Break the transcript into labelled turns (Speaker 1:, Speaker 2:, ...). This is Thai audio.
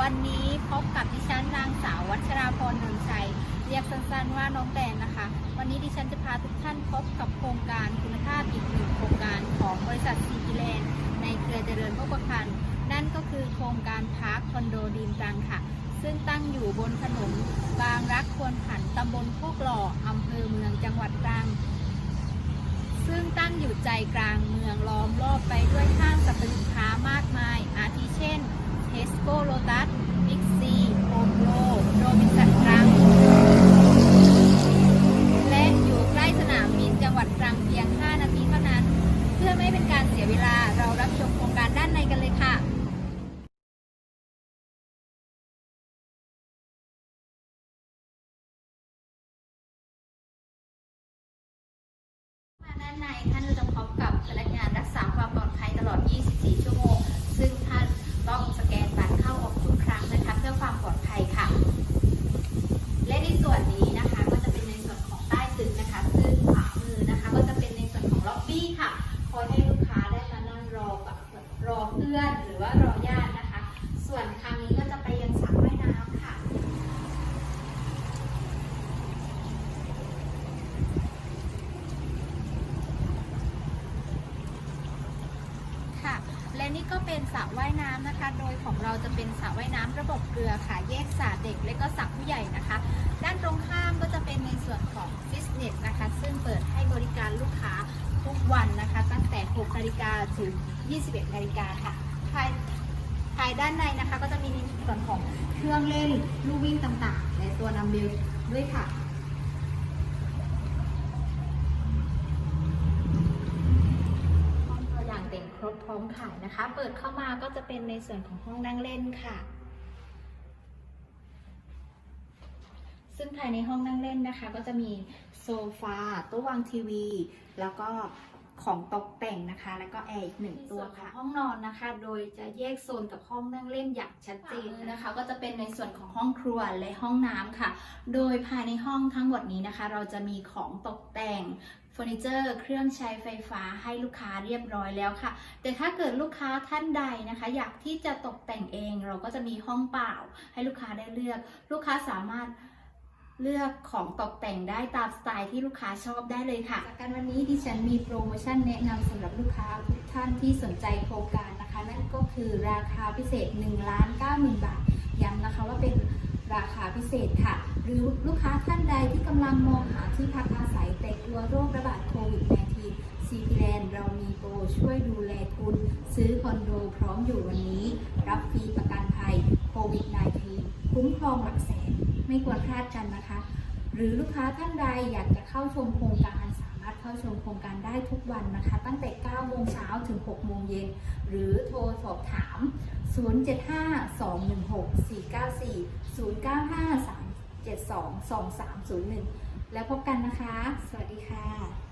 Speaker 1: วันนี้พบกับดิฉันนางสาววัชราพรนนชัย เรียกสั้นๆว่าน้องแดนนะคะ วันนี้ดิฉันจะพาทุกท่านพบกับโครงการคุณภาพอีกหนึ่งโครงการของบริษัทซีพีแลนด์ในเครือเจริญพกประพันธ์นั่นก็คือโครงการพาร์คคอนโดดีมตังค่ะ ซึ่งตั้งอยู่บนถนนบางรักควรผันตำบลโคกหล่ออำเภอเมืองจังหวัดตรัง ซึ่งตั้งอยู่ใจกลาง เพียง 5 นาทีเท่านั้น เพื่อไม่เป็นการเสียเวลาเรารับชมโครงการด้านในกันเลยค่ะมาด้านในท่านจะพบกับพนักงานรักษาความปลอดภัยตลอด 24 ชั่วโมง รือว่ารอญาตินะคะ ส่วนทางนี้ก็จะไปยังสระว่ายน้ำค่ะ ค่ะ และนี่ก็เป็นสระว่ายน้ำนะคะ โดยของเราจะเป็นสระว่ายน้ำระบบเกลือค่ะ แยกสระเด็กและก็สระผู้ใหญ่นะคะ ด้านตรงข้ามก็จะเป็นในส่วนของฟิตเนสนะคะ ซึ่งเปิดให้บริการลูกค้าทุกวันนะคะ ตั้งแต่ 6 นาฬิกาถึง 21 นาฬิกาค่ะ ภายภายด้านในนะคะ ก็จะมีในส่วนของเครื่องเล่นลู่วิ่งต่างๆ และตัวนัมเบลด้วยค่ะห้องตัวอย่างเต็มครบพร้อมขายนะคะ เปิดเข้ามาก็จะเป็นในส่วนของห้องนั่งเล่นค่ะซึ่งภายในห้องนั่งเล่นนะคะ ก็จะมีโซฟาโต๊ะวางทีวี แล้วก็ ของตกแต่งนะคะ แล้วก็แอร์อีกหนึ่งตัวค่ะ ห้องนอนนะคะ โดยจะแยกโซนกับห้องนั่งเล่นอย่างชัดเจนนะคะ ก็จะเป็นในส่วนของห้องครัวและห้องน้ำค่ะ โดยภายในห้องทั้งหมดนี้นะคะ เราจะมีของตกแต่งเฟอร์นิเจอร์ เครื่องใช้ไฟฟ้าให้ลูกค้าเรียบร้อยแล้วค่ะ แต่ถ้าเกิดลูกค้าท่านใดนะคะ อยากที่จะตกแต่งเอง เราก็จะมีห้องเปล่า ให้ลูกค้าได้เลือก ลูกค้าสามารถ เลือกของตกแต่งได้ตามสไตล์ที่ลูกค้าชอบได้เลยค่ะ จากการวันนี้ดิฉันมีโปรโมชั่นแนะนำสำหรับลูกค้าทุกท่านที่สนใจโครงการนะคะ นั่นก็คือราคาพิเศษ1ล้าน9 0,000บาท ย้ำนะคะว่าเป็นราคาพิเศษค่ะ หรือลูกค้าท่านใดที่กำลังมองหาที่พักอาศัยแต่กลัวโรคระบาดโควิด -19 ซีพีแลนด์เรามีโปรช่วยดูแลคุณ ซื้อคอนโดพร้อมอยู่วันนี้ รับฟรีประกันภัยโควิด -19 คุ้มครองหลักแสน ไม่ควรพลาดกันนะคะ หรือลูกค้าท่านใดอยากจะเข้าชมโครงการสามารถเข้าชมโครงการได้ทุกวันนะคะ ตั้งแต่ 9 โมงเช้าถึง 6 โมงเย็น หรือโทรสอบถาม 075-216-494 095-372-2301 แล้วพบกันนะคะ สวัสดีค่ะ